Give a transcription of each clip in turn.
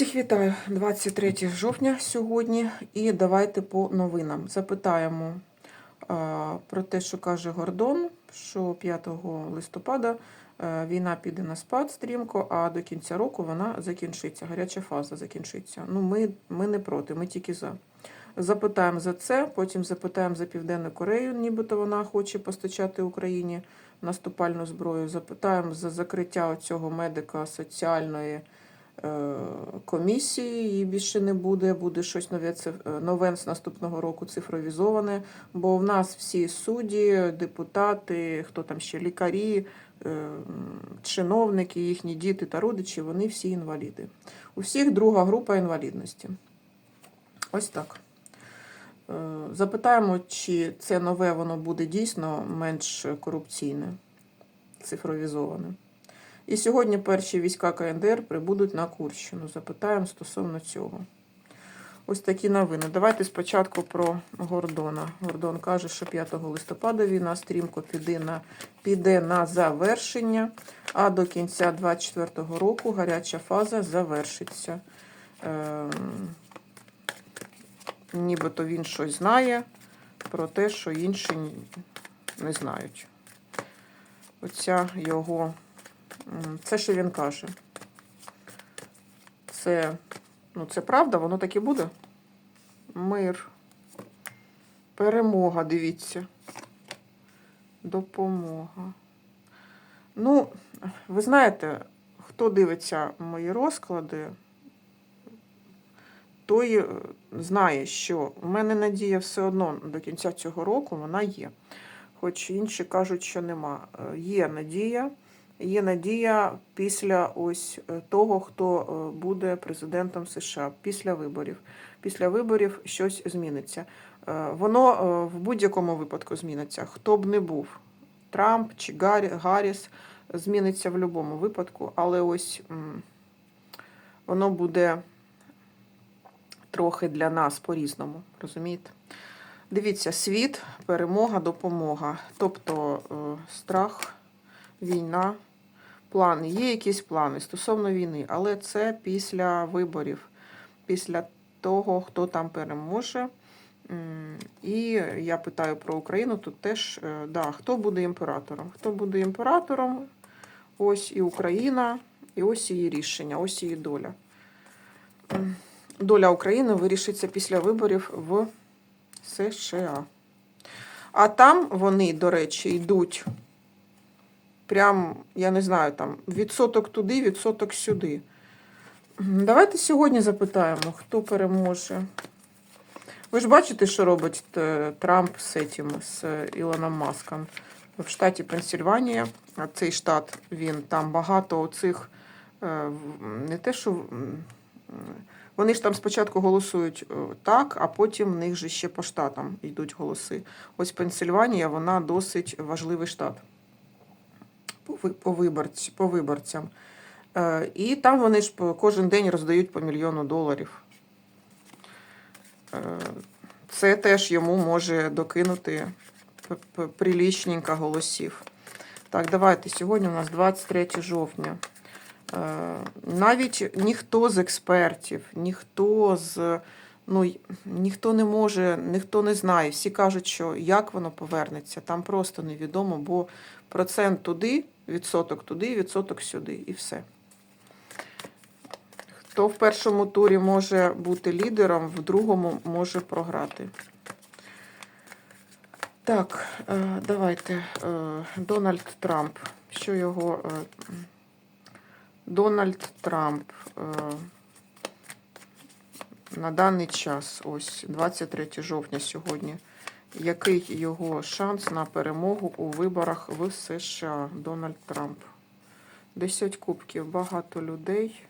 Всіх вітаю 23 жовтня сьогодні. І давайте по новинам. Запитаємо про те, що каже Гордон, що 5 листопада війна піде на спад стрімко, а до кінця року вона закінчиться. Гаряча фаза закінчиться. Ну, ми, ми не проти, ми тільки за. Запитаємо за це, потім запитаємо за Південну Корею, нібито вона хоче постачати Україні наступальну зброю. Запитаємо за закриття цього медика соціальної комісії. Її більше не буде. Буде щось нове, е, нове з наступного року цифровізоване. Бо в нас всі судді, депутати, хто там ще лікарі, е, чиновники, їхні діти та родичі, вони всі інваліди. У всіх друга група інвалідності. Ось так. Е, Запитаємо, чи це нове воно буде дійсно менш корупційне, цифровізоване. І сьогодні перші війська КНДР прибудуть на Курщину. Запитаємо стосовно цього. Ось такі новини. Давайте спочатку про Гордона. Гордон каже, що 5 листопада війна стрімко піде на, піде на завершення, а до кінця 24 року гаряча фаза завершиться. Ем, нібито він щось знає про те, що інші не знають. Оця його. Це що він каже. Це, ну, це правда, воно так і буде. Мир. Перемога, дивіться. Допомога. Ну, ви знаєте, хто дивиться мої розклади, той е, знає, що в мене надія все одно до кінця цього року вона є. Хоч інші кажуть, що нема. Е, Є надія. Є надія після ось е, того, хто е, буде президентом США після виборів. Після виборів щось зміниться. Е, Воно в будь-якому випадку зміниться. Хто б не був, Трамп чи Гаррі- Гарріс, зміниться в будь-якому випадку, але ось воно буде трохи для нас по-різному, розумієте? Дивіться, світ, перемога, допомога. Тобто страх, війна, плани. Є якісь плани стосовно війни, але це після виборів, після того, хто там переможе. І я питаю про Україну, тут теж, е, да, хто буде імператором? Хто буде імператором? Ось і Україна, і ось її рішення, ось її доля. Доля України вирішиться після виборів в США. А там вони, до речі, йдуть прям, я не знаю, там відсоток туди, відсоток сюди. Давайте сьогодні запитаємо, хто переможе. Ви ж бачите, що робить е, Трамп з цим, з Ілоном Маском в штаті Пенсільванія. Цей штат, він там багато оцих, е, не те, що. Вони ж там спочатку голосують е, так, а потім в них же ще по штатам йдуть голоси. Ось Пенсильванія, вона досить важливий штат по, ви- по, виборцям. Е, І там вони ж кожен день роздають по мільйону доларів. Е, Це теж йому може докинути прилічненько голосів. Так, давайте. Сьогодні у нас 23 жовтня. Е, Навіть ніхто з експертів, ніхто з. Ну, ніхто не може, ніхто не знає. Всі кажуть, що як воно повернеться, там просто невідомо, бо процент туди, відсоток туди, відсоток сюди, і все. Хто в першому турі може бути лідером, в другому може програти. Так, е, давайте. е, Дональд Трамп. Що його. е, Дональд Трамп на даний час, ось 23 жовтня сьогодні. Який його шанс на перемогу у виборах в США? Дональд Трамп. 10 кубків, багато людей.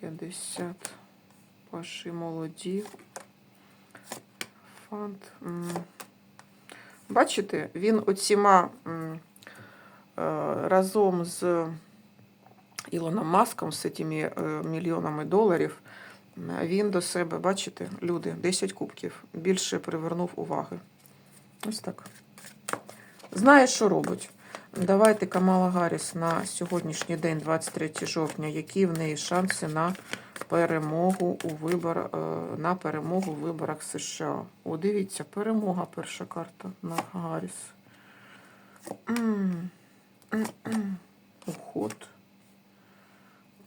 50. Ваші молоді. Фант. Бачите, він оціма е, разом з Ілоном Маском, з цими е, мільйонами доларів, він до себе, бачите, люди, 10 кубків, більше привернув уваги. Ось так. Знає, що робить. Давайте Камала Гарріс на сьогоднішній день, 23 жовтня, які в неї шанси на перемогу у вибор, е, на перемогу у виборах США. О, дивіться, перемога перша карта на Гарріс. Уход.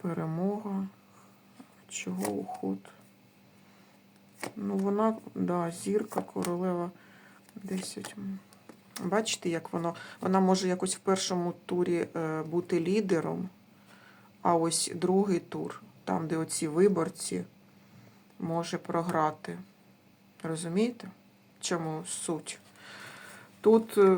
Перемога. Чого уход? Ну, вона, да, зірка, королева 10. Бачите, як воно. Вона може якось в першому турі е, бути лідером, а ось другий тур, там, де оці виборці, може програти. Розумієте? Чому суть? Тут е,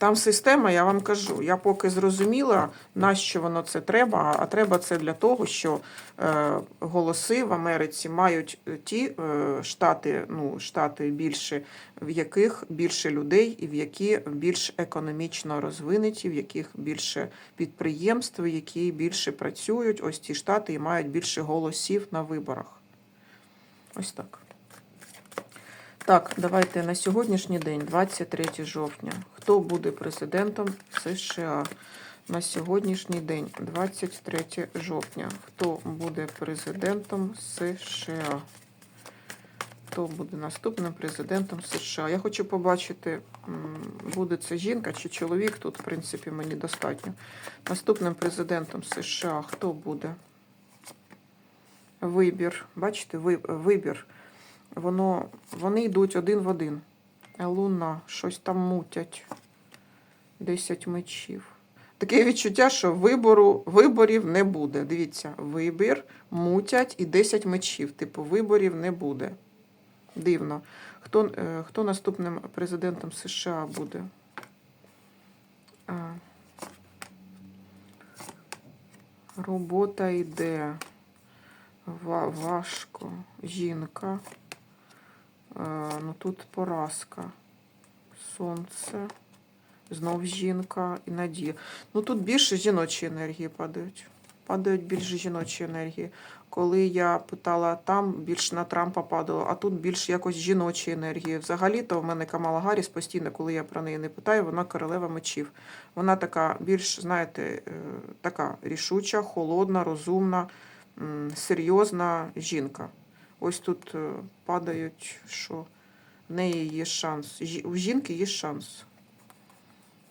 там система, я вам кажу, я поки зрозуміла, на що воно це треба, а треба це для того, що е, голоси в Америці мають ті е, штати, ну, штати більше, в яких більше людей і в які більш економічно розвинуті, в яких більше підприємств, які більше працюють. Ось ті штати і мають більше голосів на виборах. Ось так. Так, давайте на сьогоднішній день, 23 жовтня. Хто буде президентом США? На сьогоднішній день, 23 жовтня. Хто буде президентом США? Хто буде наступним президентом США? Я хочу побачити, буде це жінка чи чоловік. Тут, в принципі, мені достатньо. Наступним президентом США хто буде? Вибір. Бачите, вибір. Воно, вони йдуть один в один. Луна, щось там мутять. Десять мечів. Таке відчуття, що вибору, виборів не буде. Дивіться, вибір, мутять і 10 мечів. Типу, виборів не буде. Дивно. Хто, е, хто наступним президентом США буде? Робота йде. Ва- важко. Жінка. Ну тут поразка. Сонце. Знов жінка і надія. Ну тут більше жіночі енергії падають. Падають більше жіночі енергії. Коли я питала там, більш на Трампа падало, а тут більш якось жіночі енергії. Взагалі-то в мене Камала Гарріс постійно, коли я про неї не питаю, вона королева мечів. Вона така більш, знаєте, е, така рішуча, холодна, розумна, серйозна жінка. Ось тут е, падають, що в неї є шанс. У жінки є шанс.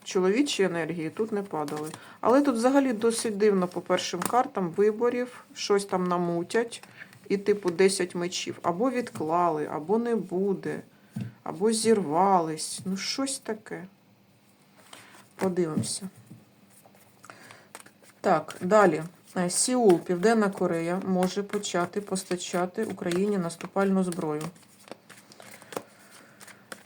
Чоловічі енергії тут не падали. Але тут взагалі досить дивно по першим картам виборів, щось там намутять, і типу 10 мечів. Або відклали, або не буде, або зірвались. Ну, щось таке. Подивимося. Так, далі. Е, Сіул, Південна Корея, може почати постачати Україні наступальну зброю.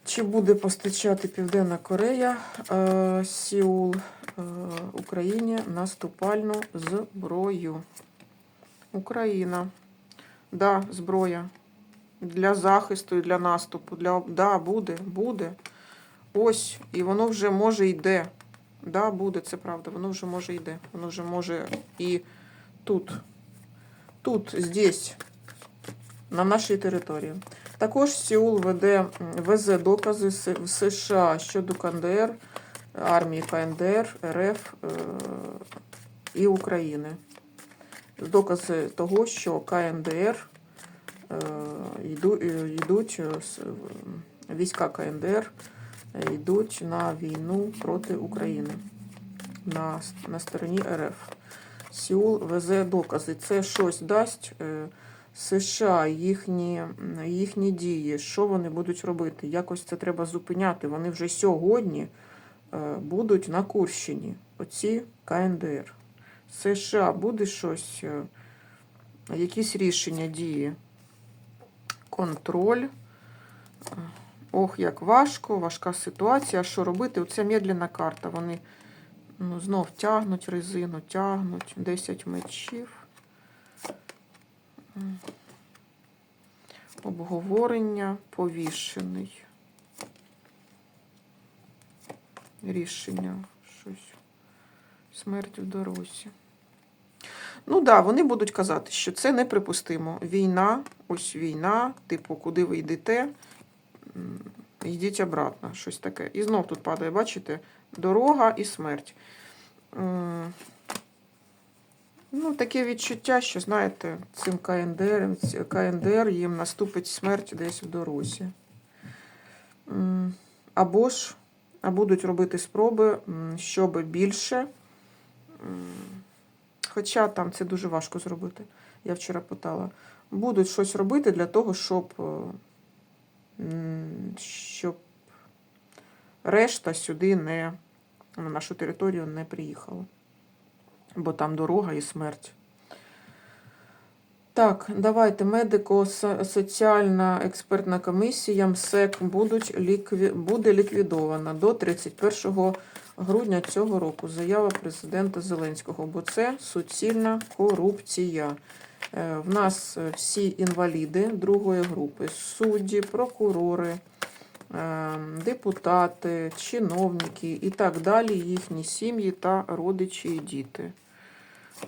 Чи буде постачати Південна Корея е, Сіул е, Україні наступальну зброю? Україна. Да, зброя. Для захисту і для наступу. Для... Да, буде, буде. Ось, і воно вже може йде. Да, буде, це правда. Воно вже може йде. Воно вже може і тут. Тут, здесь, на нашій території. Також Сеул веде, везе докази в США щодо КНДР, армії КНДР, РФ е, і України. Докази того, що КНДР е, е, йдуть, е, війська КНДР йдуть на війну проти України на, на стороні РФ. Сеул везе докази. Це щось дасть е, США, їхні, їхні дії, що вони будуть робити. Якось це треба зупиняти. Вони вже сьогодні е, будуть на Курщині. Оці КНДР. США буде щось, е, якісь рішення дії. Контроль. Ох, як важко, важка ситуація. Що робити? Оце медленна карта. Вони ну, знов тягнуть резину, тягнуть. 10 мечів. Обговорення повішений. Рішення. Щось. Смерть в дорозі. Ну так, да, вони будуть казати, що це неприпустимо. Війна, ось війна, типу, куди ви йдете, йдіть обратно, щось таке. І знов тут падає, бачите, дорога і смерть. Ну, таке відчуття, що, знаєте, цим КНДР, КНДР їм наступить смерть десь в дорозі. Або ж будуть робити спроби, щоб більше. Хоча там це дуже важко зробити. Я вчора питала. Будуть щось робити для того, щоб, е, щоб решта сюди не на нашу територію не приїхала. Бо там дорога і смерть. Так, давайте медико-соціальна експертна комісія МСЕК будуть лікві... буде ліквідована до 31 грудня цього року. Заява президента Зеленського, бо це суцільна корупція. Е, В нас е, всі інваліди другої групи, судді, прокурори, е, депутати, чиновники і так далі, їхні сім'ї та родичі і діти.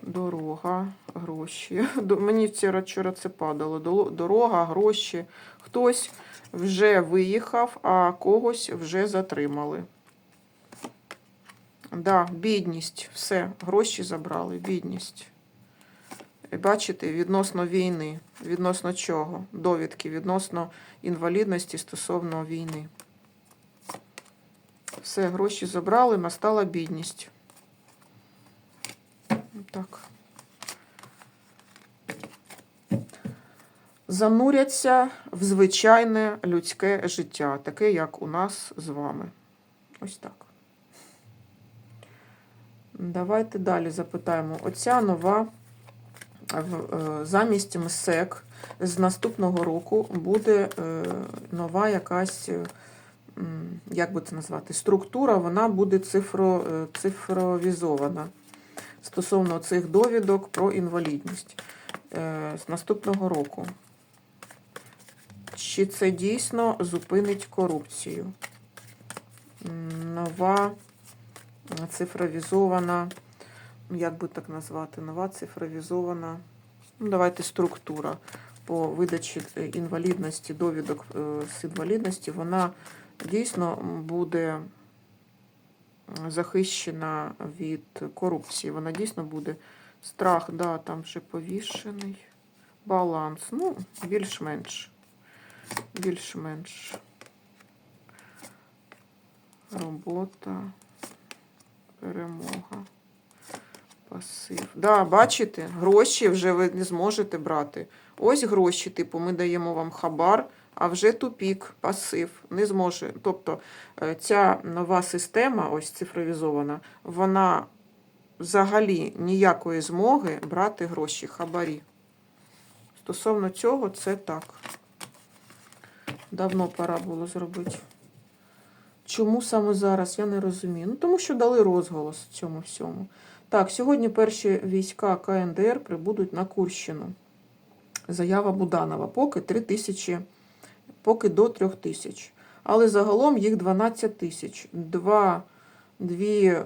Дорога, гроші. Мені вчора, це падало. Дорога, гроші. Хтось вже виїхав, а когось вже затримали. Да, бідність. Все, гроші забрали, бідність. Бачите, відносно війни. Відносно чого? Довідки відносно інвалідності стосовно війни. Все, гроші забрали, настала бідність. Так. Зануряться в звичайне людське життя, таке, як у нас з вами. Ось так. Давайте далі запитаємо. Оця нова замість МСЕК з наступного року буде е, нова якась, е, як би це назвати, структура, вона буде цифро, е, цифровізована стосовно цих довідок про інвалідність е, з наступного року. Чи це дійсно зупинить корупцію? Нова е, цифровізована, як би так назвати, нова цифровізована, ну, давайте структура по видачі е, інвалідності, довідок е, з інвалідності, вона дійсно буде захищена від корупції. Вона дійсно буде страх, да, там вже повішений. Баланс. Ну, більш-менш. Більш-менш. Робота. Перемога. Пасив. Да, бачите, гроші вже ви не зможете брати. Ось гроші, типу, ми даємо вам хабар, а вже тупік, пасив, не зможе. Тобто е, ця нова система, ось цифровізована, вона взагалі ніякої змоги брати гроші, хабарі. Стосовно цього, це так. Давно пора було зробити. Чому саме зараз? Я не розумію. Ну, тому що дали розголос цьому всьому. Так, сьогодні перші війська КНДР прибудуть на Курщину. Заява Буданова. Поки 3 тисячі, поки до 3 тисяч. Але загалом їх 12 тисяч. Два, дві е,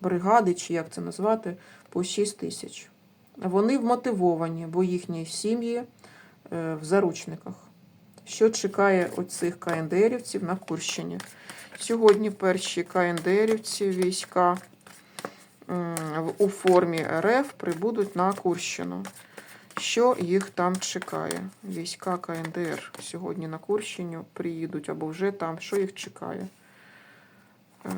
бригади, чи як це назвати, по 6 тисяч. Вони вмотивовані, бо їхні сім'ї е, в заручниках. Що чекає оцих КНДРівців на Курщині? Сьогодні перші КНДРівці війська у формі РФ прибудуть на Курщину. Що їх там чекає? Війська КНДР сьогодні на Курщині приїдуть або вже там. Що їх чекає? Е,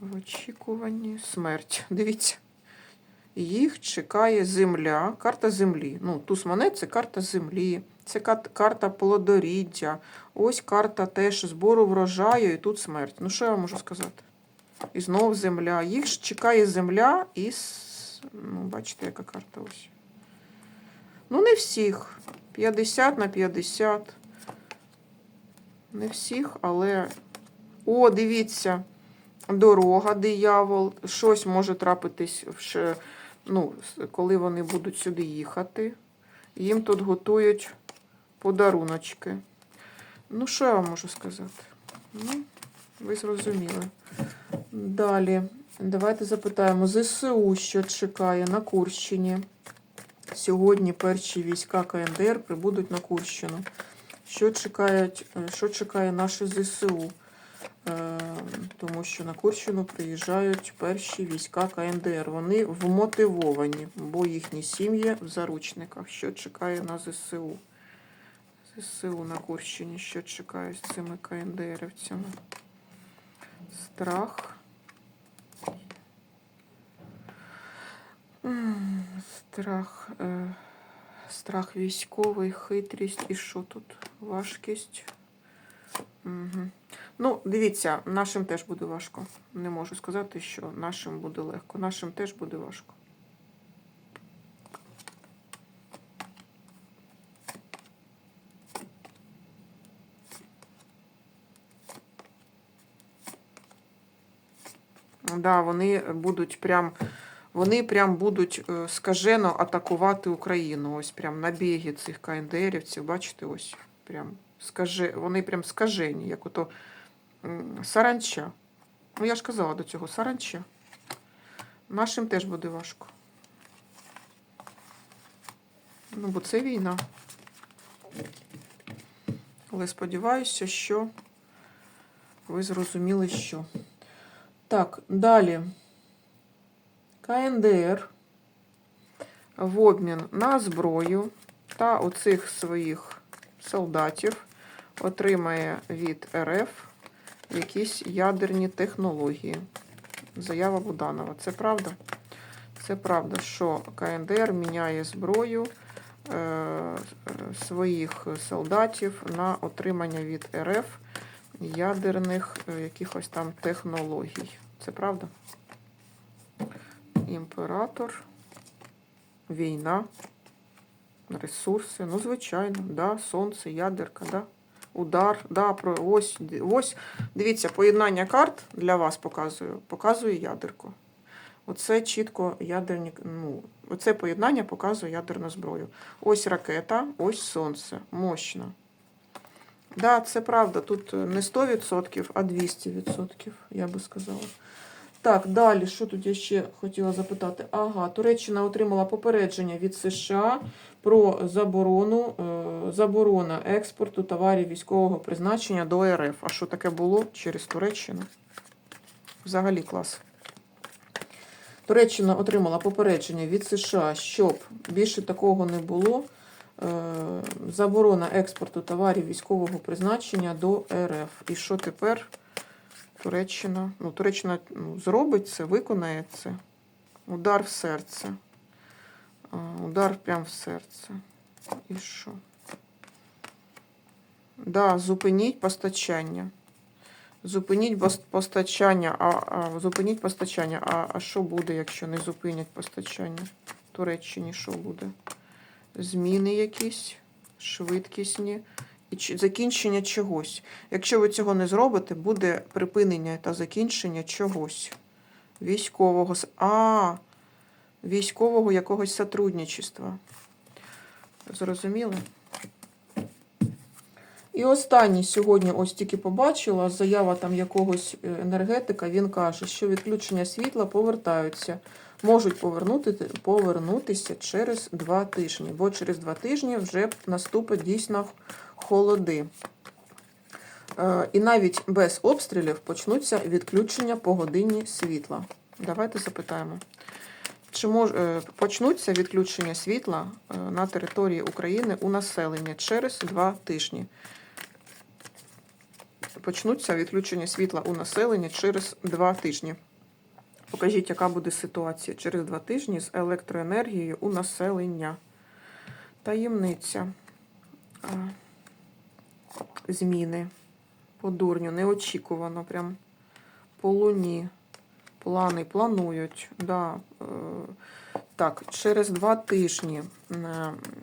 В очікуванні смерть. Дивіться. Їх чекає земля, карта землі. Ну, туз це карта землі, це карта плодоріддя. Ось карта теж збору врожаю, і тут смерть. Ну, що я вам можу сказати? І знов земля. Їх ж чекає земля і. Ну, бачите, яка карта ось. Ну, не всіх. 50 на 50. Не всіх, але. О, дивіться. Дорога, диявол. Щось може трапитись, в ну, коли вони будуть сюди їхати. Їм тут готують подаруночки. Ну, що я вам можу сказати? Ну, ви зрозуміли. Далі, давайте запитаємо ЗСУ, що чекає на Курщині. Сьогодні перші війська КНДР прибудуть на Курщину. Що чекають, е, що чекає наше ЗСУ? е, тому що на Курщину приїжджають перші війська КНДР. Вони вмотивовані, бо їхні сім'ї в заручниках. Що чекає на ЗСУ? ЗСУ на Курщині, що чекає з цими КНДРівцями? Страх. Страх. Е, страх військовий, хитрість і що тут? Важкість. Угу. Ну, дивіться, нашим теж буде важко. Не можу сказати, що нашим буде легко. Нашим теж буде важко. Да, вони будуть прям, вони прям будуть е, скажено атакувати Україну. Ось прям набіги цих КНДРівців, бачите, ось прям скаже, вони прям скажені, як ото саранча. Ну, я ж казала до цього, саранча. Нашим теж буде важко. Ну, бо це війна. Але сподіваюся, що ви зрозуміли, що. Так, далі. КНДР в обмін на зброю та оцих своїх солдатів отримає від РФ якісь ядерні технології. Заява Буданова. Це правда? Це правда, що КНДР міняє зброю е, е, своїх солдатів на отримання від РФ ядерних е, якихось там технологій. Це правда? Імператор, війна, ресурси. Ну, звичайно, да, сонце, ядерка, да. Удар, да, про ось, ось. Дивіться, поєднання карт для вас показую. Показує ядерку. Оце чітко ядерні, ну, оце поєднання показує ядерну зброю. Ось ракета, ось сонце. Мощно. Да, це правда. Тут не 100%, а 200%, я би сказала. Так, далі, що тут я ще хотіла запитати? Ага, Туреччина отримала попередження від США про заборону, е, заборона експорту товарів військового призначення до РФ. А що таке було через Туреччину? Взагалі клас. Туреччина отримала попередження від США, щоб більше такого не було. Е, Заборона експорту товарів військового призначення до РФ. І що тепер? Туреччина. Ну, Туреччина ну, зробить це, виконає це. Удар в серце. Удар прямо в серце. І що? Да, зупиніть постачання. Зупиніть постачання, а, а зупиніть постачання. А, а що буде, якщо не зупинять постачання? Туреччині що буде? Зміни якісь, швидкісні і закінчення чогось. Якщо ви цього не зробите, буде припинення та закінчення чогось. Військового. А, військового якогось сотрудничества. Зрозуміли? І останній сьогодні ось тільки побачила заява там якогось е, енергетика. Він каже, що відключення світла повертаються, можуть повернути, повернутися через два тижні, бо через два тижні вже наступить дійсно холоди. Е, І навіть без обстрілів почнуться відключення по годині світла. Давайте запитаємо. Чи мож, е, почнуться відключення світла е, на території України у населення через два тижні? Почнуться відключення світла у населення через два тижні. Покажіть, яка буде ситуація через два тижні з електроенергією у населення. Таємниця. Зміни. По дурню, неочікувано, прям по луні. Плани планують. Да. е, Так, через два тижні.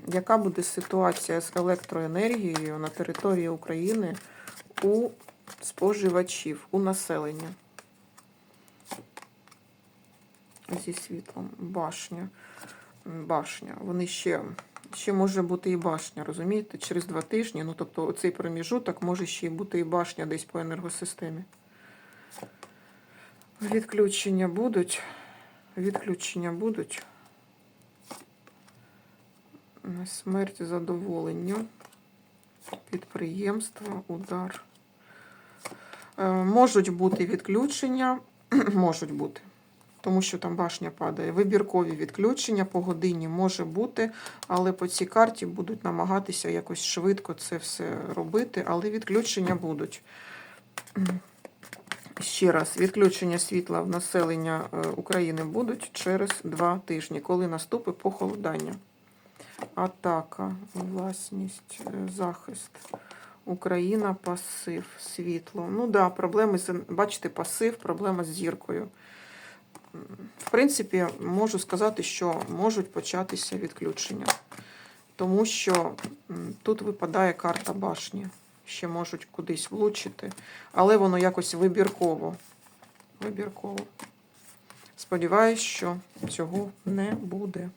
Яка буде ситуація з електроенергією на території України у споживачів, у населення? Зі світлом. Башня. Башня. Вони ще, ще може бути і башня, розумієте? Через два тижні. Ну, тобто, оцей проміжуток може ще й бути і башня десь по енергосистемі. Відключення будуть. Відключення будуть. Смерть задоволенню. Підприємство, удар. Е, Можуть бути відключення, можуть бути, тому що там башня падає. Вибіркові відключення по годині може бути, але по цій карті будуть намагатися якось швидко це все робити, але відключення будуть. Ще раз, відключення світла в населення е, України будуть через два тижні, коли наступить похолодання. Атака, власність, е, захист. Україна, пасив, світло. Ну да, проблеми з бачите, пасив, проблема з зіркою. В принципі, можу сказати, що можуть початися відключення, тому що тут випадає карта башні. Ще можуть кудись влучити, але воно якось вибірково. Вибірково. Сподіваюсь, що цього не буде.